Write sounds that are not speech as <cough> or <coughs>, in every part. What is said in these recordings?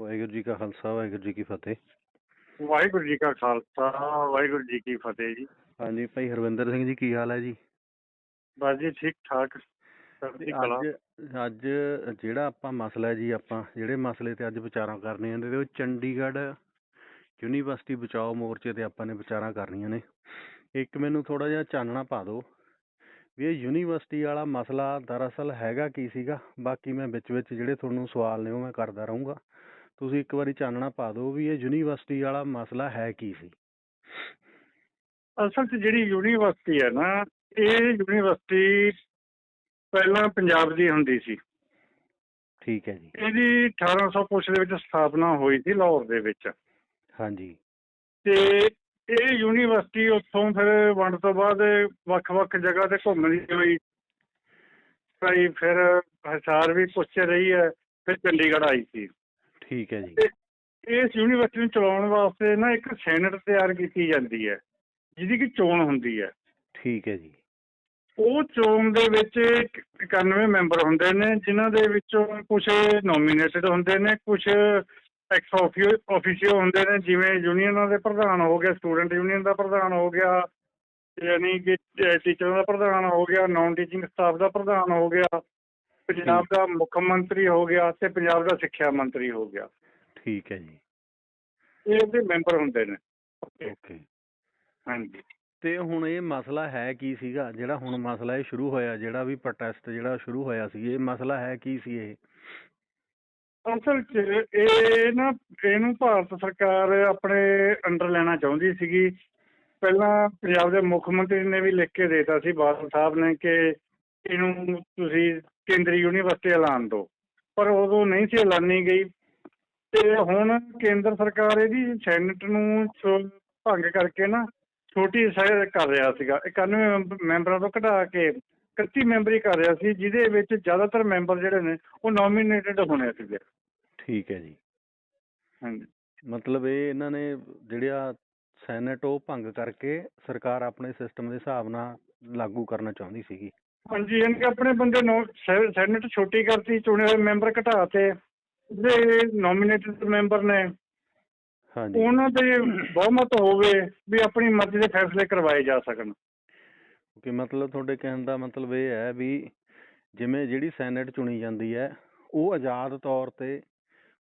ਵਾਹਿਗੁਰੂ ਜੀ ਕਾ ਖਾਲਸਾ ਵਾਹਿਗੁਰੂ ਜੀ ਕੀ ਫਤਿਹ। ਵਾਹਿਗੁਰੂ ਜੀ ਕਾ ਖਾਲਸਾ ਵਾਹਿਗੁਰੂ ਜੀ ਕੀ ਫਤਿਹ ਜੀ। ਹਾਂਜੀ ਭਾਈ ਹਰਵਿੰਦਰ ਸਿੰਘ ਜੀ ਕੀ ਹਾਲ ਹੈ ਜੀ? ਬਸ ਜੀ ਠੀਕ ਠਾਕ। ਅੱਜ ਅੱਜ ਜਿਹੜਾ ਆਪਾਂ ਮਸਲਾ ਜੀ ਆਪਾਂ ਜਿਹੜੇ ਮਸਲੇ ਤੇ ਅੱਜ ਵਿਚਾਰਾਂ ਕਰਨੀਆਂ ਨੇ ਉਹ ਚੰਡੀਗੜ੍ਹ ਯੂਨੀਵਰਸਿਟੀ ਬਚਾਓ ਮੋਰਚੇ ਤੇ ਆਪਾਂ ਨੇ ਵਿਚਾਰਾਂ ਕਰਨੀਆਂ ਨੇ। ਇੱਕ ਮੈਨੂੰ ਥੋੜਾ ਜਿਹਾ ਚਾਨਣਾ ਪਾ ਦਿਓ ਵੀ ਇਹ ਯੂਨੀਵਰਸਿਟੀ ਵਾਲਾ ਮਸਲਾ ਦਰਅਸਲ ਹੈਗਾ ਕੀ ਸੀਗਾ? ਬਾਕੀ ਮੈਂ ਵਿੱਚ ਵਿੱਚ ਜਿਹੜੇ ਤੁਹਾਨੂੰ ਸਵਾਲ ਨੇ ਉਹ ਮੈਂ ਕਰਦਾ ਰਹੂੰਗਾ। ਤੁਸੀਂ ਇੱਕ ਵਾਰੀ ਚਾਨਣਾ ਪਾ ਦਿਓ ਵੀ ਇਹ ਯੂਨੀਵਰਸਿਟੀ ਵਾਲਾ ਮਸਲਾ ਹੈ ਕੀ ਸੀ। ਅਸਲ 'ਚ ਜਿਹੜੀ ਯੂਨੀਵਰਸਿਟੀ ਹੈ ਨਾ ਇਹ ਯੂਨੀਵਰਸਿਟੀ ਪਹਿਲਾਂ ਪੰਜਾਬ ਦੀ ਹੁੰਦੀ ਸੀ। ਠੀਕ ਹੈ ਜੀ। ਇਹਦੀ 1800 ਕੁਛ ਦੇ ਵਿੱਚ ਸਥਾਪਨਾ ਹੋਈ ਸੀ ਲਾਹੌਰ ਦੇ ਵਿੱਚ। ਹਾਂਜੀ। ਤੇ ਇਹ ਯੂਨੀਵਰਸਿਟੀ ਉੱਥੋਂ ਫਿਰ ਵੰਡ ਤੋਂ ਬਾਅਦ ਵੱਖ-ਵੱਖ ਜਗ੍ਹਾ ਤੇ ਘੁੰਮਦੀ ਹੋਈ। ਭਾਈ ਫਿਰ ਹਿਸਾਰ ਵੀ ਪੁੱਛ ਰਹੀ ਹੈ ਫਿਰ ਚੰਡੀਗੜ੍ਹ ਆਈ ਸੀ। ਠੀਕ ਹੈ ਜੀ। ਇਸ ਯੂਨੀਵਰਸਿਟੀ ਨੂੰ ਚਲਾਉਣ ਵਾਸਤੇ ਨਾ ਇੱਕ ਸੈਨੇਟ ਤਿਆਰ ਕੀਤੀ ਜਾਂਦੀ ਹੈ ਜਿਹਦੀ ਕਿ ਚੋਣ ਹੁੰਦੀ ਹੈ। ਠੀਕ ਹੈ ਜੀ। ਉਹ ਚੋਣ ਦੇ ਵਿੱਚ 91 ਮੈਂਬਰ ਹੁੰਦੇ ਨੇ ਜਿਨ੍ਹਾਂ ਦੇ ਵਿੱਚੋਂ ਕੁਝ ਨੋਮੀਨੇਟਡ ਹੁੰਦੇ ਨੇ ਕੁਝ ਐਕਸ ਆਫੀਸੀਓ ਹੁੰਦੇ ਨੇ ਜਿਵੇਂ ਯੂਨੀਅਨਾਂ ਦੇ ਪ੍ਰਧਾਨ ਹੋ ਗਿਆ ਸਟੂਡੈਂਟ ਯੂਨੀਅਨ ਦਾ ਪ੍ਰਧਾਨ ਹੋ ਗਿਆ ਯਾਨੀ ਕਿ ਟੀਚਰਾਂ ਦਾ ਪ੍ਰਧਾਨ ਹੋ ਗਿਆ ਨਾਨ ਟੀਚਿੰਗ ਸਟਾਫ ਦਾ ਪ੍ਰਧਾਨ ਹੋ ਗਿਆ ਪੰਜਾਬ ਦਾ ਮੁੱਖ ਮੰਤਰੀ ਹੋ ਗਿਆ ਤੇ ਪੰਜਾਬ ਦਾ ਸਿੱਖਿਆ ਮੰਤਰੀ ਹੋ ਗਿਆ। ਠੀਕ ਹੈ ਜੀ। ਇਹ ਉਹਦੇ ਮੈਂਬਰ ਹੁੰਦੇ ਨੇ। ਓਕੇ। ਹਾਂਜੀ। ਤੇ ਹੁਣ ਇਹ ਮਸਲਾ ਹੈ ਕੀ ਸੀਗਾ? ਜਿਹੜਾ ਹੁਣ ਮਸਲਾ ਇਹ ਸ਼ੁਰੂ ਹੋਇਆ ਜਿਹੜਾ ਵੀ ਪ੍ਰੋਟੈਸਟ ਜਿਹੜਾ ਸ਼ੁਰੂ ਹੋਇਆ ਸੀ ਇਹ ਮਸਲਾ ਹੈ ਕੀ ਸੀ ਇਹ? ਅਸਲ 'ਚ ਇਹ ਨਾ ਇਹਨੂੰ ਭਾਰਤ ਸਰਕਾਰ ਆਪਣੇ ਅੰਡਰ ਲੈਣਾ ਚਾਹੁੰਦੀ ਸੀਗੀ। ਪਹਿਲਾਂ ਪੰਜਾਬ ਦੇ ਮੁੱਖ ਮੰਤਰੀ ਨੇ ਵੀ ਲਿਖ ਕੇ ਦੇਤਾ ਸੀ ਬਾਦਲ ਸਾਹਿਬ ਨੇ ਕਿ ਇਹਨੂੰ ਤੁਸੀਂ ਕੇਂਦਰੀ ਯੂਨੀਵਰਸਿਟੀ ਐਲਾਨ ਦਿਓ ਪਰ ਉਦੋਂ ਨਹੀਂ ਸੀ ਐਲਾਨੀ ਗਈ। ਤੇ ਹੁਣ ਕੇਂਦਰ ਸਰਕਾਰ ਇਹਦੀ ਸੈਨੇਟ ਨੂੰ ਭੰਗ ਕਰਕੇ ਨਾ ਛੋਟੀ ਸਹਿ ਕਰ ਰਿਹਾ ਸੀਗਾ। 91 ਮੈਂਬ- ਮੈਂਬਰਾਂ ਤੋਂ ਘਟਾ ਕੇ 31 ਮੈਂਬਰੀ ਕਰ ਰਿਹਾ ਸੀ ਜਿਹਦੇ ਵਿੱਚ ਜ਼ਿਆਦਾਤਰ ਮੈਂਬਰ ਜਿਹੜੇ ਨੇ ਉਹ ਨੋਮੀਨੇਟਡ ਹੋਣੇ ਸੀਗੇ। ਠੀਕ ਹੈ ਜੀ। ਹਾਂਜੀ। ਮਤਲਬ ਇਹ ਇਹਨਾਂ ਨੇ ਜਿਹੜਾ ਸੈਨੇਟ ਉਹ ਭੰਗ ਕਰਕੇ ਸਰਕਾਰ ਆਪਣੇ ਸਿਸਟਮ ਦੇ ਹਿਸਾਬ ਨਾਲ ਲਾਗੂ ਕਰਨਾ ਚਾਹੁੰਦੀ ਸੀਗੀ। ਹਾਂਜੀ ਇਹਨਾਂ ਕਿ ਆਪਣੇ ਬੰਦੇ ਨੋ ਸੈ- ਸੈਨੇਟ ਛੋਟੀ ਕਰਤੀ ਚੁਣੇ ਹੋਏ ਮੈਂਬਰ ਘਟਾ ਤੇ ਜਿਹੜੇ ਨੋਮੀਨੇਟਡ ਮੈਂਬਰ ਨੇ ਹਾਂਜੀ। ਉਹਨਾਂ ਦੇ ਬਹੁਮਤ ਹੋਵੇ ਵੀ ਆਪਣੀ ਮਰਜ਼ੀ ਦੇ ਫੈਸਲੇ ਕਰਵਾਏ ਜਾ ਸਕਣ। ਕਿ ਮਤਲਬ ਤੁਹਾਡੇ ਕਹਿਣ ਦਾ ਮਤਲਬ ਇਹ ਹੈ ਵੀ ਜਿਵੇਂ ਜਿਹੜੀ ਸੈਨੇਟ ਚੁਣੀ ਜਾਂਦੀ ਹੈ ਉਹ ਆਜ਼ਾਦ ਤੌਰ ਤੇ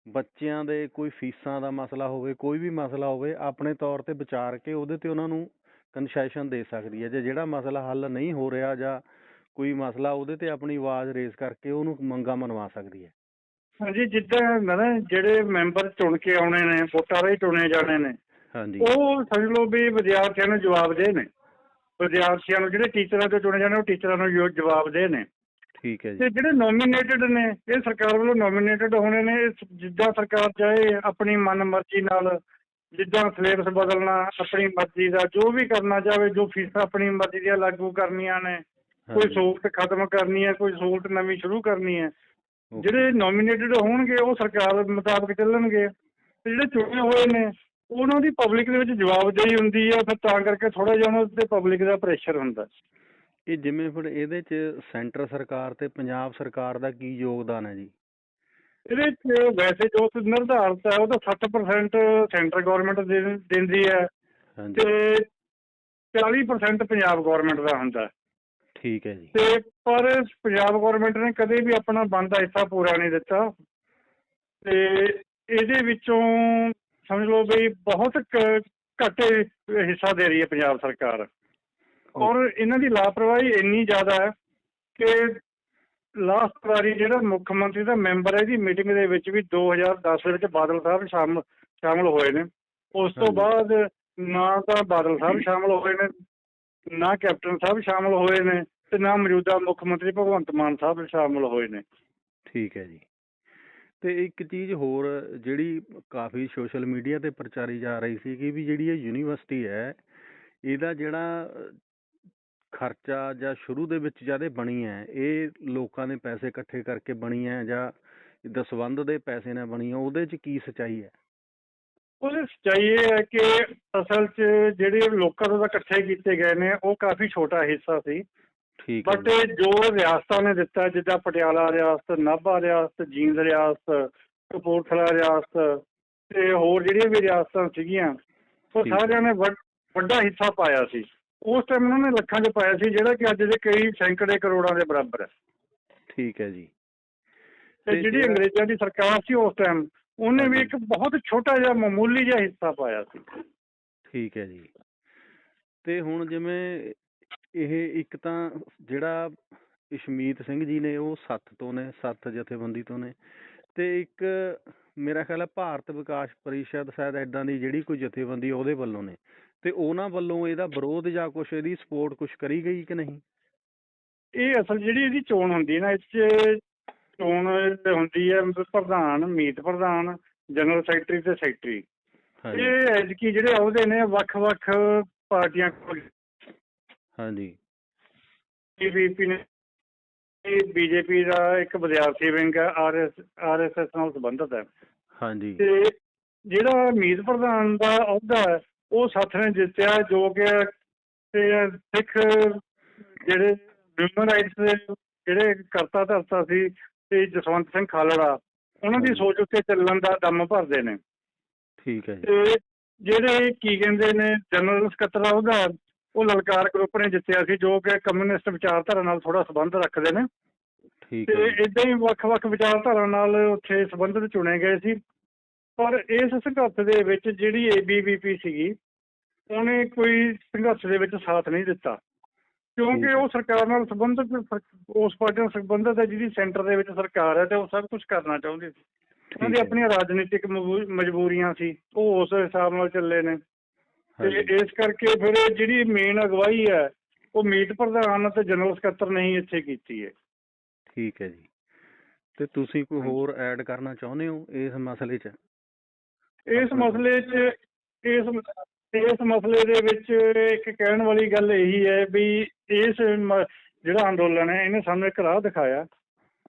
ਬੱਚਿਆਂ ਦੇ ਕੋਈ ਫੀਸਾਂ ਦਾ ਮਸਲਾ ਹੋਵੇ ਕੋਈ ਵੀ ਮਸਲਾ ਹੋਵੇ ਆਪਣੇ ਤੌਰ ਤੇ ਵਿਚਾਰ ਕੇ ਉਹਦੇ ਤੇ ਉਹਨਾਂ ਨੂੰ ਕਨਸੈਸ਼ਨ ਦੇ ਸਕਦੀ ਹੈ। ਜੇ ਜਿਹੜਾ ਮਸਲਾ ਹੱਲ ਨਹੀਂ ਹੋ ਰਿਹਾ ਜਾਂ ਕੋਈ ਮਸਲਾ ਉਹਦੇ ਤੇ ਆਪਣੀ ਆਵਾਜ਼ ਰੇਜ਼ ਕਰਕੇ ਉਹਨੂੰ ਮੰਗਾ ਮਨਵਾ ਸਕਦੀ ਹੈ। ਹਾਂਜੀ ਜਿੱਦਾਂ ਨਾ ਜਿਹੜੇ ਮੈਂਬਰ ਚੁਣ ਕੇ ਆਉਣੇ ਨੇ ਵੋਟਾਂ ਰਾਹੀਂ ਚੁਣੇ ਜਾਣੇ ਨੇ ਹਾਂਜੀ। ਉਹ ਸਮਝ ਲਓ ਵੀ ਵਿਦਿਆਰਥੀਆਂ ਨੂੰ ਜਵਾਬ ਦੇ ਨੇ। ਵਿਦਿਆਰਥੀਆਂ ਨੂੰ ਜਿਹੜੇ ਟੀਚਰਾਂ ਤੋਂ ਚੁਣੇ ਜਾਣੇ ਉਹ ਟੀਚਰਾਂ ਨੂੰ ਜੋ ਜਵਾਬ ਦੇ ਨੇ। ਠੀਕ ਹੈ ਜੀ। ਤੇ ਜਿਹੜੇ ਨੋਮੀਨੇਟਡ ਨੇ ਇਹ ਸਰਕਾਰ ਵੱਲੋਂ ਨੋਮੀਨੇਟਡ ਹੋਣੇ ਨੇ। ਇਹ ਜਿੱਦਾਂ ਸਰਕਾਰ ਚਾਹੇ ਆਪਣੀ ਮਨ ਮਰਜ਼ੀ ਨਾਲ ਜਿੱਦਾਂ ਸਿਲੇਬਸ ਬਦਲਣਾ ਆਪਣੀ ਮਰਜ਼ੀ ਦਾ ਜੋ ਵੀ ਕਰਨਾ ਚਾਹੇ ਜੋ ਫੀਸਾਂ ਆਪਣੀ ਮਰਜ਼ੀ ਦੀਆਂ ਲਾਗੂ ਕਰਨੀਆਂ ਨੇ ਕੋਈ ਸਹੂਲਤ ਖਤਮ ਕਰਨੀ ਹੈ ਕੋਈ ਸਹੂਲਤ ਨਵੀਂ ਸ਼ੁਰੂ ਕਰਨੀ ਹੈ। ਜਿਹੜੇ ਨੋਮੀਨੇਟਡ ਹੋਣਗੇ ਉਹ ਸਰਕਾਰ ਮੁਤਾਬਕ ਚੱਲਣਗੇ। ਤੇ ਜਿਹੜੇ ਚੁਣੇ ਹੋਏ ਨੇ ਉਹਨਾਂ ਦੀ ਪਬਲਿਕ ਦੇ ਵਿੱਚ ਜਵਾਬਦੇਹੀ ਹੁੰਦੀ ਹੈ ਫਿਰ ਤਾਂ ਕਰਕੇ ਥੋੜਾ ਜਿਹਾ ਉਹਨਾਂ ਉੱਤੇ ਪਬਲਿਕ ਦਾ ਪ੍ਰੈਸ਼ਰ ਹੁੰਦਾ। ਇਹ ਜਿਵੇਂ ਫਿਰ ਇਹਦੇ ਚ ਸੈਂਟਰ ਸਰਕਾਰ ਤੇ ਪੰਜਾਬ ਸਰਕਾਰ ਦਾ ਕੀ ਯੋਗਦਾਨ ਹੈ ਜੀ? ਇਹਦੇ 'ਚ ਵੈਸੇ ਜੋ ਨਿਰਧਾਰਤ ਹੈ ਉਹ ਤਾਂ 60% ਸੈਂਟਰ ਗਵਰਨਮੈਂਟ ਦਿੰਦੀ ਹੈ। ਤੇ 40% ਪੰਜਾਬ ਗਵਰਨਮੈਂਟ ਦਾ ਹੁੰਦਾ। ਠੀਕ ਹੈ ਜੀ। ਤੇ ਪਰ ਪੰਜਾਬ ਗਵਰਨਮੈਂਟ ਨੇ ਕਦੇ ਵੀ ਆਪਣਾ ਬਣਦਾ ਹਿੱਸਾ ਪੂਰਾ ਨਹੀਂ ਦਿੱਤਾ। ਤੇ ਇਹਦੇ ਵਿੱਚੋਂ ਸਮਝ ਲਓ ਵੀ ਬਹੁਤ ਘੱਟ ਹਿੱਸਾ ਦੇ ਰਹੀ ਹੈ ਪੰਜਾਬ ਸਰਕਾਰ। ਔਰ ਇਹਨਾਂ ਦੀ ਲਾਪਰਵਾਹੀ ਇੰਨੀ ਜ਼ਿਆਦਾ ਹੈ ਕਿ ਲਾਸਟ ਵਾਰੀ ਜਿਹੜਾ ਮੁੱਖ ਮੰਤਰੀ ਦਾ ਮੈਂਬਰ ਹੈ ਦੀ ਮੀਟਿੰਗ ਦੇ ਵਿੱਚ ਵੀ 2010 ਦੇ ਵਿੱਚ ਬਾਦਲ ਸਾਹਿਬ ਸ਼ਾਮਲ ਸ਼ਾਮਲ ਹੋਏ ਨੇ। ਉਸ ਤੋਂ। ਬਾਅਦ ਨਾ ਤਾਂ ਬਾਦਲ ਸਾਹਿਬ <coughs> ਸ਼ਾਮਲ ਹੋਏ ਨੇ ਨਾ ਕੈਪਟਨ ਸਾਹਿਬ ਸ਼ਾਮਲ ਹੋਏ ਨੇ ਤੇ ਨਾ ਮੌਜੂਦਾ ਮੁੱਖ ਮੰਤਰੀ ਭਗਵੰਤ ਮਾਨ ਸਾਹਿਬ ਸ਼ਾਮਲ ਹੋਏ ਨੇ। ਠੀਕ ਹੈ ਜੀ। ਤੇ ਇੱਕ ਚੀਜ਼ ਹੋਰ, ਜਿਹੜੀ ਕਾਫੀ ਸੋਸ਼ਲ ਮੀਡੀਆ ਤੇ ਪ੍ਰਚਾਰੀ ਜਾ ਰਹੀ ਸੀ ਕਿ ਵੀ ਜਿਹੜੀ ਇਹ ਯੂਨੀਵਰਸਿਟੀ ਹੈ, ਇਹਦਾ ਜਿਹੜਾ ਖਰਚਾ ਜਾਂ ਸ਼ੁਰੂ ਦੇ ਵਿੱਚ ਜਦ ਇਹ ਬਣੀ ਹੈ, ਇਹ ਲੋਕਾਂ ਦੇ ਪੈਸੇ ਇਕੱਠੇ ਕਰਕੇ ਬਣੀ ਹੈ ਜਾਂ ਦਸਵੰਧ ਦੇ ਪੈਸੇ ਨਾਲ ਬਣੀ ਹੈ, ਉਹਦੇ 'ਚ ਕੀ ਸਚਾਈ ਹੈ? ਉਹਦੀ ਸੱਚਾਈ ਇਹ ਹੈ ਕਿ ਅਸਲ 'ਚ ਜਿਹੜੇ ਲੋਕਾਂ ਤੋਂ ਇਕੱਠੇ ਕੀਤੇ ਗਏ ਨੇ ਉਹ ਕਾਫੀ ਛੋਟਾ ਹਿੱਸਾ ਸੀ ਠੀਕ ਹੈ ਬਟ ਜੀ। ਰਿਆਸਤਾਂ ਨੇ ਦਿੱਤਾ ਜਿੱਦਾਂ ਪਟਿਆਲਾ ਰਿਆਸਤ ਨਾਭਾ ਰਿਆਸਤ ਜੀਂਦ ਰਿਆਸਤ ਕਪੂਰਥਲਾ ਰਿਆਸਤ ਤੇ ਹੋਰ ਜਿਹੜੀਆਂ ਵੀ ਰਿਆਸਤਾਂ ਸੀਗੀਆਂ ਉਹ। ਸਾਰਿਆਂ ਨੇ ਵੱਡ- ਹਿੱਸਾ ਪਾਇਆ ਸੀ ਉਸ ਟਾਈਮ ਉਹਨਾਂ ਨੇ ਲੱਖਾਂ 'ਚ ਪਾਇਆ ਸੀ ਜਿਹੜਾ ਕਿ ਅੱਜ ਦੇ ਕਈ ਸੈਂਕੜੇ ਕਰੋੜਾਂ ਦੇ ਬਰਾਬਰ ਹੈ ਠੀਕ ਹੈ ਜੀ ਤੇ ਜਿਹੜਾ- ਅੰਗਰੇਜ਼ਾਂ ਦੀ ਸਰਕਾਰ ਸੀ ਉਸ ਟਾਈਮ ਉਹਨੇ ਵੀ। ਇੱਕ ਬਹੁਤ ਛੋਟਾ ਜਿਹਾ ਮਾਮੂਲੀ ਜਿਹਾ ਹਿੱਸਾ ਪਾਇਆ ਸੀ। ਠੀਕ ਹੈ ਜੀ। ਤੇ ਹੁਣ ਜਿਵੇਂ ਇਹ ਇੱਕ ਤਾਂ ਜਿਹੜਾ ਇਸ਼ਮੀਤ ਸਿੰਘ ਜੀ ਨੇ ਉਹ ਸੱਤ ਤੋਂ ਨੇ ਸੱਤ ਜਥੇਬੰਦੀ ਤੋਂ ਨੇ ਤੇ ਇੱਕ ਮੇਰਾ ਖਿਆਲ ਹੈ ਭਾਰਤ ਵਿਕਾਸ ਪਰਿਸ਼ਦ ਸ਼ਾਇਦ ਐਦਾਂ ਦੀ ਜਿਹੜੀ ਕੋਈ ਜਥੇਬੰਦੀ ਉਹਦੇ ਵੱਲੋਂ ਨੇ। ਤੇ ਉਹਨਾਂ ਵੱਲੋਂ ਇਹਦਾ ਵਿਰੋਧ ਜਾਂ ਕੁਛ ਇਹਦੀ ਸਪੋਰਟ ਕੁਛ ਕਰੀ ਗਈ ਕਿ ਨਹੀਂ? ਇਹ ਅਸਲ ਜਿਹੜੀ ਇਹਦੀ ਚੋਣ ਹੁੰਦੀ ਹੈ ਨਾ ਇਸ 'ਚ ਚੋਣ ਹੁੰਦੀ ਹੈ ਪ੍ਰਧਾਨ ਮੀਤ ਪ੍ਰਧਾਨ ਜਨਰਲ ਸੈਕਟਰੀ ਤੇ ਸੈਕਟਰੀ। ਇਹ ਐਤਕੀ ਜਿਹੜੇ ਅਹੁਦੇ ਨੇ ਵੱਖ-ਵੱਖ ਪਾਰਟੀਆਂ ਕੋਲ। ਹਾਂਜੀ। ਬੀਜੇਪੀ ਨੇ ਬੀਜੇਪੀ ਦਾ ਇੱਕ ਵਿਦਿਆਰਥੀ ਵਿੰਗ ਹੈ ਆਰਐਸ ਆਰਐਸਐਸ ਨਾਲ ਸੰਬੰਧਿਤ ਹੈ। ਹਾਂਜੀ। ਤੇ ਜਿਹੜਾ ਮੀਤ ਪ੍ਰਧਾਨ ਦਾ ਅਹੁਦਾ ਹੈ ਉਹ ਸੱਥ ਨੇ ਜਿੱਤਿਆ ਜੋ ਕਿ ਤੇ ਸਿੱਖ ਜਿਹੜੇ ਹਿਊਮਨ ਰਾਈਟਸ ਦੇ ਜਿਹੜੇ ਕਰਤਾ ਧਰਤਾ ਸੀ ਤੇ ਜਸਵੰਤ ਸਿੰਘ ਖਾਲੜਾ ਉਹਨਾਂ ਦੀ। ਸੋਚ ਉੱਤੇ ਚੱਲਣ ਦਾ ਦਮ ਭਰਦੇ ਨੇ। ਠੀਕ ਹੈ ਜੀ। ਤੇ ਜਿਹੜੇ ਕੀ ਕਹਿੰਦੇ ਨੇ ਜਨਰਲ ਸਕੱਤਰ ਉਹਦਾ ਉਹ ਲਲਕਾਰ ਗਰੁੱਪ ਨੇ ਜਿੱਤਿਆ ਸੀ ਜੋ ਕਿ ਕਮਿਊਨਿਸਟ ਵਿਚਾਰਧਾਰਾ ਨਾਲ ਥੋੜਾ ਸੰਬੰਧ ਰੱਖਦੇ ਨੇ। ਠੀਕ ਤੇ ਹੈ ਜੀ। ਇਦਾਂ ਹੀ ਵੱਖ-ਵੱਖ ਵਿਚਾਰਧਾਰਾ ਨਾਲ ਉੱਥੇ ਸੰਬੰਧਿਤ ਚੁਣੇ ਗਏ ਸੀ। ਪਰ ਇਸ ਸੰਘਰਸ਼ ਦੇ ਵਿੱਚ ਜਿਹੜੀ ਏਬੀਵੀਪੀ ਸੀਗੀ ਉਹਨੇ ਕੋਈ ਸੰਘਰਸ਼ ਦੇ ਵਿੱਚ ਸਾਥ ਨਹੀਂ ਦਿੱਤਾ। ਕਿਉਂਕਿ। ਉਹ ਸਰਕਾਰ ਨਾਲ ਸੰਬੰਧਿਤ ਉਸ ਪਾਰਟੀ ਨਾਲ ਸੰਬੰਧਿਤ ਹੈ ਜਿਹਦੀ ਸੈਂਟਰ ਦੇ ਵਿੱਚ ਸਰਕਾਰ ਹੈ ਤੇ ਉਹ ਸਭ ਕੁਝ ਕਰਨਾ ਚਾਹੁੰਦੀ ਸੀ ਉਹਨਾਂ ਦੀ। ਆਪਣੀਆਂ ਰਾਜਨੀਤਿਕ ਮਜਬੂ- ਮਜਬੂਰੀਆਂ ਸੀ ਉਹ ਉਸ ਹਿਸਾਬ ਨਾਲ ਚੱਲੇ ਨੇ ਤੇ। ਇਸ ਕਰਕੇ ਫਿਰ ਜਿਹੜੀ ਮੇਨ ਅਗਵਾਈ ਹੈ ਉਹ ਮੀਤ ਪ੍ਰਧਾਨ ਤੇ ਜਨਰਲ ਸਕੱਤਰ ਨੇ ਹੀ ਇੱਥੇ ਕੀਤੀ ਹੈ ਠੀਕ ਹੈ ਜੀ ਤੇ ਤੁਸੀਂ ਕੋਈ। ਹੋਰ ਐਡ ਕਰਨਾ ਚਾਹੁੰਦੇ ਹੋ ਇਸ ਮਸਲੇ 'ਚ ਇਸ ਮਸਲੇ 'ਚ ਇਸ ਇਸ ਮਸਲੇ ਦੇ ਵਿੱਚ ਇੱਕ ਕਹਿਣ ਵਾਲੀ ਗੱਲ ਇਹੀ ਹੈ ਵੀ ਇਸ ਜਿਹੜਾ ਅੰਦੋਲਨ ਹੈ, ਇਹਨੇ ਸਾਨੂੰ ਇੱਕ ਰਾਹ ਦਿਖਾਇਆ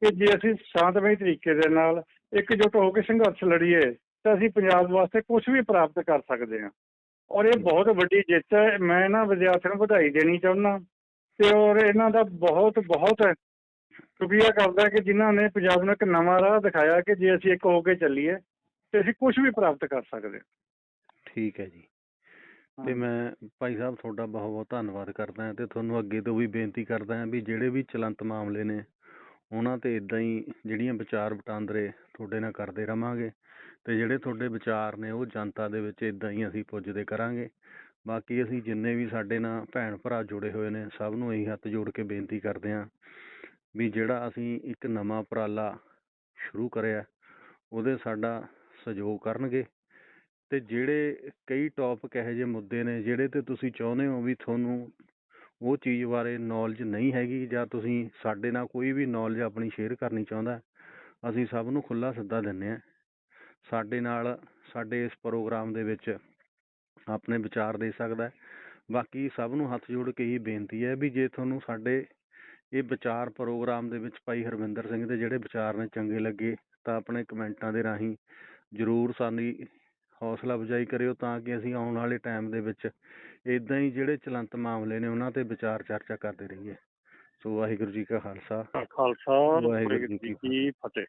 ਕਿ ਜੇ ਅਸੀਂ ਸ਼ਾਂਤਮਈ ਤਰੀਕੇ ਦੇ ਨਾਲ ਇਕਜੁੱਟ ਹੋ ਕੇ ਸੰਘਰਸ਼ ਲੜੀਏ, ਤਾਂ ਅਸੀਂ ਪੰਜਾਬ ਵਾਸਤੇ ਕੁਝ ਵੀ ਪ੍ਰਾਪਤ ਕਰ ਸਕਦੇ ਹਾਂ। ਔਰ ਇਹ ਬਹੁਤ ਵੱਡੀ ਜਿੱਤ ਹੈ। ਮੈਂ ਨਾ ਵਿਦਿਆਰਥੀਆਂ ਨੂੰ ਵਧਾਈ ਦੇਣੀ ਚਾਹੁੰਦਾ ਤੇ ਔਰ ਇਹਨਾਂ ਦਾ ਬਹੁਤ ਬਹੁਤ ਸ਼ੁਕਰੀਆ ਕਰਦਾ ਕਿ ਜਿਨ੍ਹਾਂ ਨੇ ਪੰਜਾਬ ਨੂੰ ਇੱਕ ਨਵਾਂ ਰਾਹ ਦਿਖਾਇਆ ਕਿ ਜੇ ਅਸੀਂ ਇੱਕ ਹੋ ਕੇ ਚੱਲੀਏ, ਤੇ ਅਸੀਂ ਕੁਝ ਵੀ ਪ੍ਰਾਪਤ ਕਰ ਸਕਦੇ ਠੀਕ ਹੈ ਜੀ। ਤੇ ਮੈਂ ਭਾਈ ਸਾਹਿਬ ਤੁਹਾਡਾ ਬਹੁਤ ਬਹੁਤ ਧੰਨਵਾਦ ਕਰਦਾ ਹਾਂ ਤੇ ਤੁਹਾਨੂੰ ਅੱਗੇ ਤੋਂ ਵੀ ਬੇਨਤੀ ਕਰਦਾ ਹਾਂ ਵੀ ਜਿਹੜੇ ਵੀ ਚਲੰਤ ਮਾਮਲੇ ਨੇ ਉਹਨਾਂ ਤੇ ਇਦਾਂ ਹੀ ਜਿਹੜੀਆਂ ਵਿਚਾਰ ਵਟਾਂਦਰੇ ਤੁਹਾਡੇ ਨਾਲ ਕਰਦੇ ਰਵਾਂਗੇ ਤੇ ਜਿਹੜੇ ਤੁਹਾਡੇ ਵਿਚਾਰ ਨੇ ਉਹ ਜਨਤਾ ਦੇ ਵਿੱਚ ਇਦਾਂ ਹੀ ਅਸੀਂ ਪੁੱਜਦੇ ਕਰਾਂਗੇ। ਬਾਕੀ ਅਸੀਂ ਜਿੰਨੇ ਵੀ ਸਾਡੇ ਨਾਲ ਭੈਣ ਭਰਾ ਜੁੜੇ ਹੋਏ ਨੇ ਸਭ ਨੂੰ ਇਹੀ ਹੱਥ ਜੋੜ ਕੇ ਬੇਨਤੀ ਕਰਦੇ ਹਾਂ ਵੀ ਜਿਹੜਾ ਅਸੀਂ ਇੱਕ ਨਵਾਂ ਉਪਰਾਲਾ ਸ਼ੁਰੂ ਕਰਿਆ ਉਹਦੇ ਸਾਡਾ ਸਹਿਯੋਗ ਕਰਨਗੇ। ਅਤੇ ਜਿਹੜੇ ਕਈ ਟੋਪਿਕ ਇਹੋ ਜਿਹੇ ਮੁੱਦੇ ਨੇ, ਜਿਹੜੇ ਤੇ ਤੁਸੀਂ ਚਾਹੁੰਦੇ ਹੋ ਵੀ ਤੁਹਾਨੂੰ ਉਹ ਚੀਜ਼ ਬਾਰੇ ਨੌਲੇਜ ਨਹੀਂ ਹੈਗੀ ਜਾਂ ਤੁਸੀਂ ਸਾਡੇ ਨਾਲ ਕੋਈ ਵੀ ਨੌਲੇਜ ਆਪਣੀ ਸ਼ੇਅਰ ਕਰਨੀ ਚਾਹੁੰਦਾ, ਅਸੀਂ ਸਭ ਨੂੰ ਖੁੱਲ੍ਹਾ ਸੱਦਾ ਦਿੰਦੇ ਹਾਂ। ਸਾਡੇ ਨਾਲ, ਸਾਡੇ ਇਸ ਪ੍ਰੋਗਰਾਮ ਦੇ ਵਿੱਚ ਆਪਣੇ ਵਿਚਾਰ ਦੇ ਸਕਦਾ ਬਾਕੀ ਸਭ ਨੂੰ ਹੱਥ ਜੋੜ ਕੇ ਹੀ ਬੇਨਤੀ ਹੈ ਵੀ ਜੇ ਤੁਹਾਨੂੰ ਸਾਡੇ ਇਹ ਵਿਚਾਰ ਪ੍ਰੋਗਰਾਮ ਦੇ ਵਿੱਚ ਭਾਈ ਹਰਵਿੰਦਰ ਸਿੰਘ ਦੇ ਜਿਹੜੇ ਵਿਚਾਰ ਨੇ ਚੰਗੇ ਲੱਗੇ ਤਾਂ ਆਪਣੇ ਕਮੈਂਟਾਂ ਦੇ ਰਾਹੀਂ ਜ਼ਰੂਰ ਸਾਡੀ ਹੌਸਲਾ ਅਫਜ਼ਾਈ ਕਰਿਓ ਤਾਂ ਕਿ ਅਸੀਂ ਆਉਣ ਵਾਲੇ ਟਾਈਮ ਦੇ ਵਿੱਚ ਇਦਾਂ ਹੀ ਜਿਹੜੇ ਚਲੰਤ ਮਾਮਲੇ ਨੇ ਉਹਨਾਂ ਤੇ ਵਿਚਾਰ ਚਰਚਾ ਕਰਦੇ ਰਹੀਏ। ਸੋ ਵਾਹਿਗੁਰੂ ਜੀ ਕਾ ਖਾਲਸਾ। ਖਾਲਸਾ ਵਾਹਿਗੁਰੂ ਜੀ ਕੀ ਫਤਿਹ।